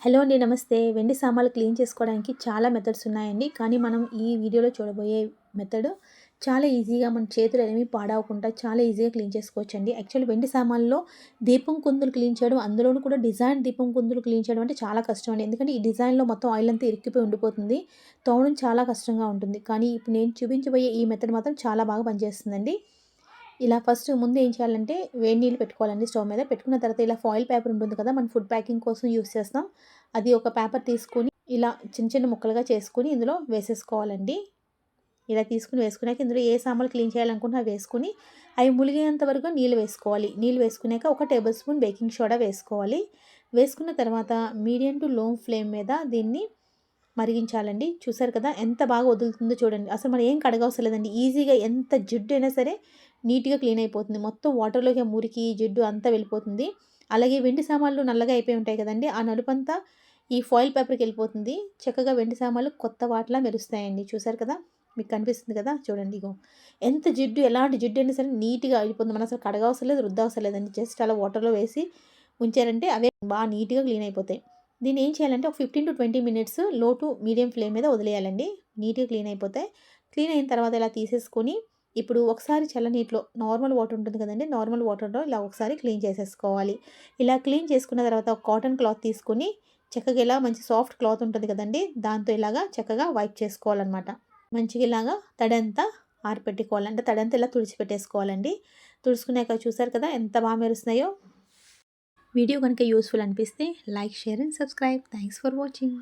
Hello అండి నమస్తే. వెండి సామాన్లు క్లీన్ చేసుకోవడానికి చాలా మెథడ్స్ ఉన్నాయండి. కానీ మనం ఈ వీడియోలో చూడబోయే మెథడ్ చాలా ఈజీగా మన చేతులు అనేవి పాడవకుండా చాలా ఈజీగా క్లీన్ చేసుకోవచ్చు అండి యాక్చువల్లీ వెండి సామాన్లో దీపం కుందులు క్లీన్ చేయడం అందులోనూ కూడా డిజైన్ దీపం కుందులు క్లీన్ చేయడం అంటే చాలా కష్టం అండి. ఎందుకంటే ఈ డిజైన్లో మొత్తం ఆయిల్ అంతా ఇరిక్కిపోయి ఉండిపోతుంది. తోవడం చాలా కష్టంగా ఉంటుంది. కానీ ఇప్పుడు నేను చూపించబోయే ఈ మెథడ్ మాత్రం చాలా బాగా పనిచేస్తుందండి. ఇలా ఫస్ట్ ముందు ఏం చేయాలంటే వేడి నీళ్ళు పెట్టుకోవాలండి స్టవ్ మీద. పెట్టుకున్న తర్వాత ఇలా ఫాయిల్ పేపర్ ఉంటుంది కదా మనం ఫుడ్ ప్యాకింగ్ కోసం యూస్ చేస్తాం. అది ఒక పేపర్ తీసుకొని ఇలా చిన్న చిన్న ముక్కలుగా చేసుకుని ఇందులో వేసేసుకోవాలండి. ఇలా తీసుకుని వేసుకున్నాక ఇందులో ఏ సామాన్లు క్లీన్ చేయాలనుకుంటున్నా వేసుకుని అవి ములిగేంత వరకు నీళ్ళు వేసుకోవాలి. నీళ్ళు వేసుకున్నాక ఒక టేబుల్ స్పూన్ బేకింగ్ సోడా వేసుకోవాలి. వేసుకున్న తర్వాత మీడియం టు లో ఫ్లేమ్ మీద దీన్ని మరిగించాలండి. చూసారు కదా ఎంత బాగా వదులుతుందో చూడండి. అసలు మనం ఏం కడగవసరం లేదండి. ఈజీగా ఎంత జిడ్డు అయినా సరే నీట్గా క్లీన్ అయిపోతుంది. మొత్తం వాటర్లోకి మురికి జిడ్డు అంతా వెళ్ళిపోతుంది. అలాగే వెండి సామాన్లు నల్లగా అయిపోయి ఉంటాయి కదండి. ఆ నలుపంతా ఈ ఫాయిల్ పేపర్కి వెళ్ళిపోతుంది. చక్కగా వెండి సామాన్లు కొత్త వాటిలా మెరుస్తాయండి. చూసారు కదా మీకు కనిపిస్తుంది కదా చూడండి ఇగో. ఎంత జిడ్డు ఎలాంటి జిడ్డు అయినా సరే నీట్గా అయిపోతుంది. మనం అసలు కడగవసరం లేదు రుద్దవసరం లేదండి. జస్ట్ అలా వాటర్లో వేసి ఉంచారంటే అవే బాగా నీట్గా క్లీన్ అయిపోతాయి. దీన్ని ఏం చేయాలంటే ఒక ఫిఫ్టీన్ టు ట్వంటీ మినిట్స్లో టు మీడియం ఫ్లేమ్ మీద వదిలేయాలండి. నీట్గా క్లీన్ అయిపోతే క్లీన్ అయిన తర్వాత ఇలా తీసేసుకొని ఇప్పుడు ఒకసారి చల్లనీటిలో నార్మల్ వాటర్ ఉంటుంది కదండి నార్మల్ వాటర్లో ఇలా ఒకసారి క్లీన్ చేసేసుకోవాలి. ఇలా క్లీన్ చేసుకున్న తర్వాత ఒక కాటన్ క్లాత్ తీసుకొని చక్కగా ఇలా మంచి సాఫ్ట్ క్లాత్ ఉంటుంది కదండి దాంతో ఇలాగా చక్కగా వైప్ చేసుకోవాలన్నమాట. మంచిగా ఇలాగా తడంతా ఆరిపెట్టుకోవాలంటే తడంతా ఇలా తుడిచిపెట్టేసుకోవాలండి. తుడుచుకున్నాక చూసారు కదా ఎంత బాగా మెరుస్తున్నాయో. వీడియో కనుక యూస్ఫుల్ అనిపిస్తే like share and subscribe thanks for watching